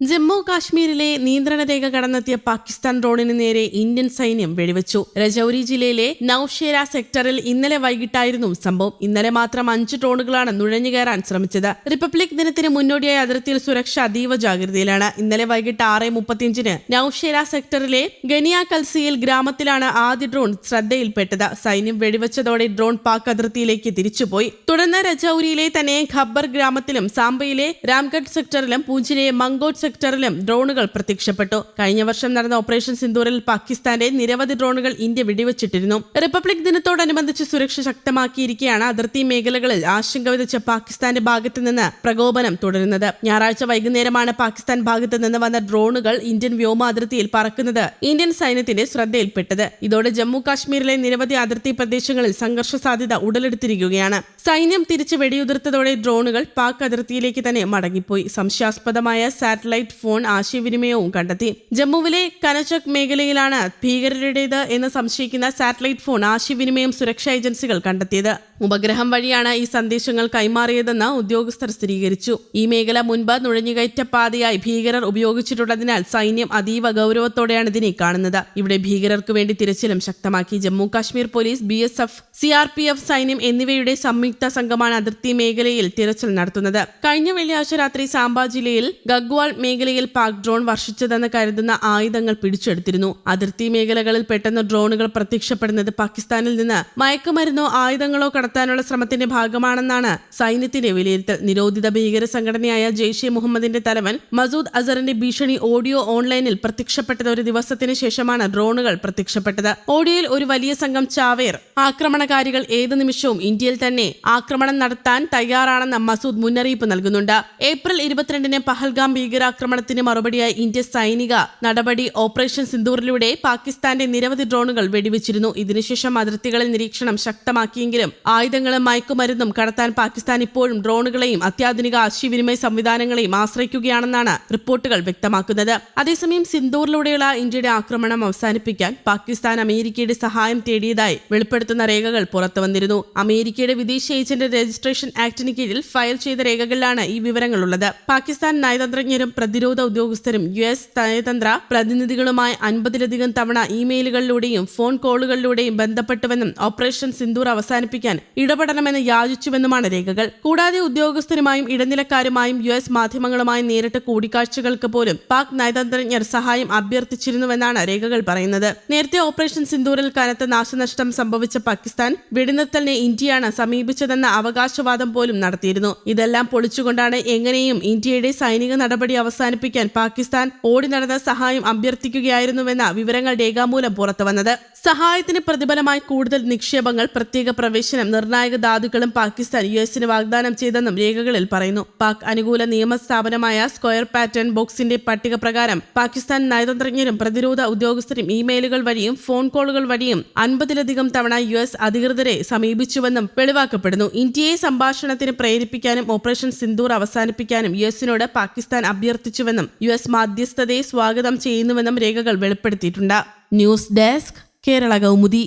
ജമ്മു കാശ്മീരിലെ നിയന്ത്രണ രേഖ കടന്നെത്തിയ പാകിസ്ഥാൻ ഡ്രോണിന് നേരെ ഇന്ത്യൻ സൈന്യം വെടിവെച്ചു. രജൌരി ജില്ലയിലെ നൌഷേര സെക്ടറിൽ ഇന്നലെ വൈകിട്ടായിരുന്നു സംഭവം. ഇന്നലെ മാത്രം അഞ്ച് ഡ്രോണുകളാണ് നുഴഞ്ഞുകയറാൻ ശ്രമിച്ചത്. റിപ്പബ്ലിക് ദിനത്തിന് മുന്നോടിയായി അതിർത്തിയിൽ സുരക്ഷ അതീവ ജാഗ്രതയിലാണ്. ഇന്നലെ വൈകിട്ട് ആറ് മുപ്പത്തിയഞ്ചിന് നൌഷേര സെക്ടറിലെ ഗനിയ കൽസിയിൽ ഗ്രാമത്തിലാണ് ആദ്യ ഡ്രോൺ ശ്രദ്ധയിൽപ്പെട്ടത്. സൈന്യം വെടിവെച്ചതോടെ ഡ്രോൺ പാക് അതിർത്തിയിലേക്ക് തിരിച്ചുപോയി. തുടർന്ന് രജൌരിയിലെ തന്നെ ഖബ്ബർ ഗ്രാമത്തിലും സാംബയിലെ രാംഗഡ് സെക്ടറിലും പൂഞ്ചിലെ മങ്കോട്ട് സെക്ടറിലും ഡ്രോണുകൾ പ്രത്യക്ഷപ്പെട്ടു. കഴിഞ്ഞ വർഷം നടന്ന ഓപ്പറേഷൻ സിന്ദൂറിൽ പാകിസ്ഥാന്റെ നിരവധി ഡ്രോണുകൾ ഇന്ത്യ വെടിവെച്ചിട്ടിരുന്നു. റിപ്പബ്ലിക് ദിനത്തോടനുബന്ധിച്ച് സുരക്ഷ ശക്തമാക്കിയിരിക്കെയാണ് അതിർത്തി മേഖലകളിൽ ആശങ്ക വിതച്ച പാകിസ്ഥാന്റെ ഭാഗത്തു നിന്ന് പ്രകോപനം തുടരുന്നത്. ഞായറാഴ്ച വൈകുന്നേരമാണ് പാകിസ്ഥാൻ ഭാഗത്ത് നിന്ന് വന്ന ഡ്രോണുകൾ ഇന്ത്യൻ വ്യോമ അതിർത്തിയിൽ പറക്കുന്നത് ഇന്ത്യൻ സൈന്യത്തിന്റെ ശ്രദ്ധയിൽപ്പെട്ടത്. ഇതോടെ ജമ്മു കാശ്മീരിലെ നിരവധി അതിർത്തി പ്രദേശങ്ങളിൽ സംഘർഷ സാധ്യത ഉടലെടുത്തിരിക്കുകയാണ്. സൈന്യം തിരിച്ച് വെടിയുതിർത്തതോടെ ഡ്രോണുകൾ പാക് അതിർത്തിയിലേക്ക് തന്നെ മടങ്ങിപ്പോയി. സംശയാസ്പദമായ സാറ്റലൈറ്റ് ഫോൺ ആശയവിനിമയവും കണ്ടെത്തി. ജമ്മുവിലെ കനചക് മേഖലയിലാണ് ഭീകരരുടേത് എന്ന് സംശയിക്കുന്ന സാറ്റലൈറ്റ് ഫോൺ ആശയവിനിമയം സുരക്ഷാ ഏജൻസികൾ കണ്ടെത്തിയത്. ഉപഗ്രഹം വഴിയാണ് ഈ സന്ദേശങ്ങൾ കൈമാറിയതെന്ന് ഉദ്യോഗസ്ഥർ സ്ഥിരീകരിച്ചു. ഈ മേഖല മുൻപ് നുഴഞ്ഞുകയറ്റ പാതയായി ഭീകരർ ഉപയോഗിച്ചിട്ടുള്ളതിനാൽ സൈന്യം അതീവ ഗൗരവത്തോടെയാണ് ഇതിനെ കാണുന്നത്. ഇവിടെ ഭീകരർക്ക് വേണ്ടി തിരച്ചിലും ശക്തമാക്കി Jammu Kashmir police B S F C R P F സൈന്യം എന്നിവയുടെ സംയുക്ത സംഘമാണ് അതിർത്തി മേഖലയിൽ തിരച്ചിൽ നടത്തുന്നത്. കഴിഞ്ഞ വെള്ളിയാഴ്ച രാത്രി സാംബ ജില്ലയിൽ ഗഗ്വാൾ മേഖലയിൽ പാക് ഡ്രോൺ വർഷിച്ചതെന്ന് കരുതുന്ന ആയുധങ്ങൾ പിടിച്ചെടുത്തിരുന്നു. അതിർത്തി മേഖലകളിൽ പെട്ടെന്ന് ഡ്രോണുകൾ പ്രത്യക്ഷപ്പെടുന്നത് പാകിസ്ഥാനിൽ നിന്ന് മയക്കുമരുന്നോ ആയുധങ്ങളോ കടത്താനുള്ള ശ്രമത്തിന്റെ ഭാഗമാണെന്നാണ് സൈന്യത്തിന്റെ വിലയിരുത്തൽ. നിരോധിത ഭീകര സംഘടനയായ ജെയ്ഷെ മുഹമ്മദിന്റെ തലവൻ മസൂദ് അസറിന്റെ ഭീഷണി ഓഡിയോ ഓൺലൈനിൽ പ്രത്യക്ഷപ്പെട്ടത് ഒരു ദിവസത്തിന് ശേഷമാണ് ഡ്രോണുകൾ പ്രത്യക്ഷപ്പെട്ടത്. ഓഡിയോയിൽ ഒരു വലിയ സംഘം ചാവേർ ആക്രമണകാരികൾ ഏത് നിമിഷവും ഇന്ത്യയിൽ തന്നെ ആക്രമണം നടത്താൻ തയ്യാറാണെന്ന് മസൂദ് മുന്നറിയിപ്പ് നൽകുന്നുണ്ട്. ഏപ്രിൽ ഇരുപത്തിരണ്ടിന് പഹൽഗാം ഭീകരാക്രമണത്തിന് മറുപടിയായി ഇന്ത്യ സൈനിക നടപടി ഓപ്പറേഷൻ സിന്ദൂറിലൂടെ പാകിസ്ഥാന്റെ നിരവധി ഡ്രോണുകൾ വെടിവെച്ചിരുന്നു. ഇതിനുശേഷം അതിർത്തികളിൽ നിരീക്ഷണം ശക്തമാക്കിയെങ്കിലും ആയുധങ്ങളും മയക്കുമരുന്നും കടത്താൻ പാകിസ്ഥാൻ ഇപ്പോഴും ഡ്രോണുകളെയും അത്യാധുനിക ആശയവിനിമയ സംവിധാനങ്ങളെയും ആശ്രയിക്കുകയാണെന്നാണ് റിപ്പോർട്ടുകൾ വ്യക്തമാക്കുന്നത്. അതേസമയം സിന്ദൂറിലൂടെയുള്ള ഇന്ത്യയുടെ ആക്രമണം അവസാനിപ്പിക്കാൻ പാകിസ്ഥാൻ അമേരിക്കയുടെ സഹായം തേടിയതായി വെളിപ്പെടുത്തുന്ന രേഖകൾ പുറത്തു വന്നിരുന്നു. അമേരിക്കയുടെ വിദേശ ഏജന്റ് രജിസ്ട്രേഷൻ ആക്ടിന് കീഴിൽ ഫയൽ ചെയ്ത രേഖകളിലാണ് ഈ വിവരങ്ങളുള്ളത്. പാകിസ്ഥാൻ നയതന്ത്രജ്ഞരും പ്രതിരോധ ഉദ്യോഗസ്ഥരും യു എസ് നയതന്ത്ര പ്രതിനിധികളുമായി അൻപതിലധികം തവണ ഇമെയിലുകളിലൂടെയും ഫോൺ കോളുകളിലൂടെയും ബന്ധപ്പെട്ടുവെന്നും ഓപ്പറേഷൻ സിന്ദൂർ അവസാനിപ്പിക്കാൻ ഇടപെടണമെന്ന് യാചിച്ചുവെന്നുമാണ് രേഖകൾ. കൂടാതെ ഉദ്യോഗസ്ഥരുമായും ഇടനിലക്കാരുമായും യു എസ് മാധ്യമങ്ങളുമായും നേരിട്ട് കൂടിക്കാഴ്ചകൾക്ക് പോലും പാക് നയതന്ത്രജ്ഞർ സഹായം അഭ്യർത്ഥിച്ചിരുന്നുവെന്നാണ് രേഖകൾ പറയുന്നത്. നേരത്തെ ഓപ്പറേഷൻ സിന്ദൂറിൽ കനത്ത നാശനഷ്ടം സംഭവിച്ച പാകിസ്ഥാൻ വെടിനിർത്തലിനെ ഇന്ത്യയാണ് സമീപിച്ചതെന്ന അവകാശവാദം പോലും നടത്തിയിരുന്നു. ഇതെല്ലാം പൊളിച്ചുകൊണ്ടാണ് എങ്ങനെയും ഇന്ത്യയുടെ സൈനിക നടപടി അവസാനിപ്പിക്കാൻ പാകിസ്ഥാൻ ഓടി നടന്ന സഹായം അഭ്യർത്ഥിക്കുകയായിരുന്നുവെന്ന വിവരങ്ങൾ രേഖാമൂലം പുറത്തുവന്നത്. സഹായത്തിന് പ്രതിഫലമായി കൂടുതൽ നിക്ഷേപങ്ങൾ പ്രത്യേക പ്രവേശനം നിർണായക ധാതുക്കളും പാകിസ്ഥാൻ യു എസിന് വാഗ്ദാനം ചെയ്തെന്നും രേഖകളിൽ പറയുന്നു. പാക് അനുകൂല നിയമ സ്ഥാപനമായ സ്ക്വയർ പാറ്റേൺ ബോക്സിന്റെ പട്ടിക പ്രകാരം പാകിസ്ഥാൻ നയതന്ത്രജ്ഞരും പ്രതിരോധ ഉദ്യോഗസ്ഥരും ഇമെയിലുകൾ വഴിയും ഫോൺ കോളുകൾ വഴിയും അൻപതിലധികം തവണ യു എസ് അധികൃതരെ സമീപിച്ചുവെന്നും വെളിവാക്കപ്പെടുന്നു. ഇന്ത്യയെ സംഭാഷണത്തിന് പ്രേരിപ്പിക്കാനും ഓപ്പറേഷൻ സിന്ദൂർ അവസാനിപ്പിക്കാനും യു എസിനോട് പാകിസ്ഥാൻ അഭ്യർത്ഥിച്ചുവെന്നും യു എസ് മാധ്യസ്ഥതയെ സ്വാഗതം ചെയ്യുന്നുവെന്നും രേഖകൾ വെളിപ്പെടുത്തിയിട്ടുണ്ട്. News desk Kerala Kaumudi.